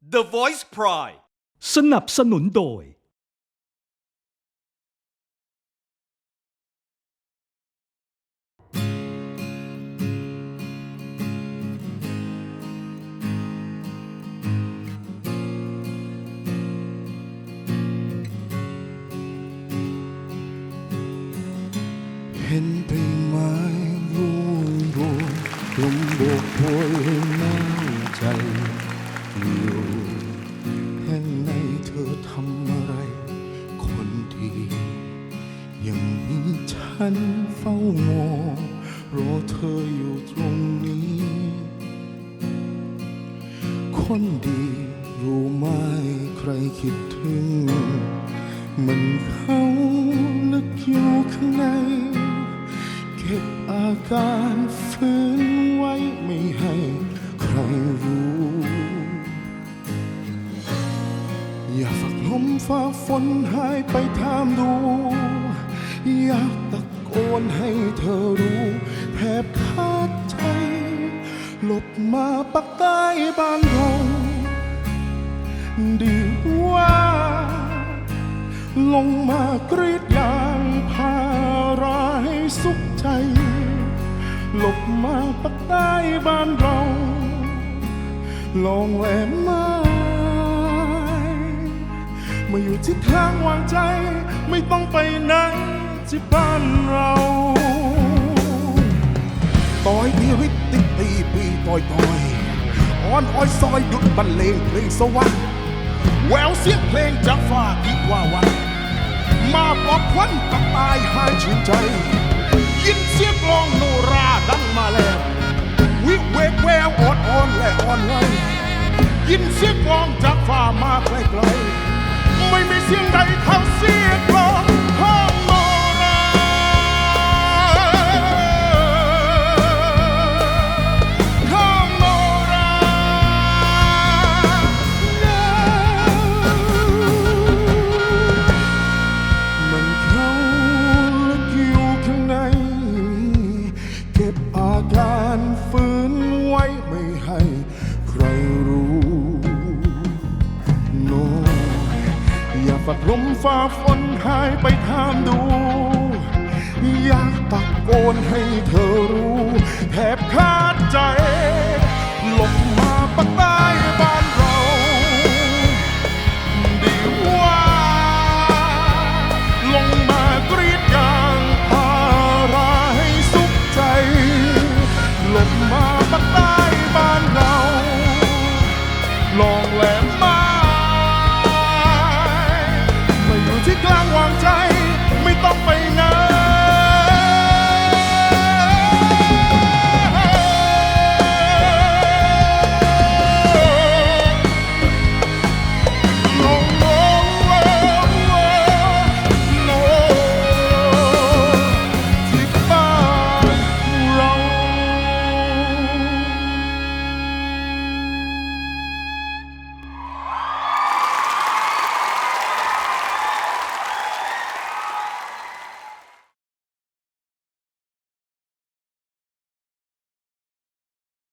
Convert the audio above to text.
The Voice Pride สนับสนุนโดย เห็นใบไม้ร่วงโรยลมโบกโชยให้หน้าใจอยู่แฉันเฝ้ามองรอเธออยู่ตรงนี้ คนดีรู้ไหมใครคิดถึง มันเขาลึกอยู่ข้างใน เก็บอาการฝืนไว้ไม่ให้ใครรู้ อย่าฝักลมฟ้าฝนหายไปทามดูอยากตะ โกนให้เธอรู้แทบขาดใจหลบมาปักใต้บ้านเราดีว่า ลงมากรีดยางพาราให้สุขใจ หลบมาปักใต้บ้านเราลองแหลมไม้มาอยู่ที่ทางวางใจไม่ต้องไปไหน ที่บ้านเราต่อยพีริตติตีปีต่อยต่อยอ่อนอ้อยซอยหยุดบรรเลงเพลงสวรรค์แววเสียงเพลงจากฟ้าอีกว่าวัน มาปอบควันกับตายหายชื่นใจ ยินเสียงกลองโนราดังมาแล้ว วิเวกแววอ่อนอ่อนและอ่อนไหวยินเสียงกลองจากฟ้ามาไกลๆไม่มีเสียงใดเท่าเสียง ฝัดลมฝ่าฝนหายไปถามดู อยากตะโกนให้เธอรู้แทบขา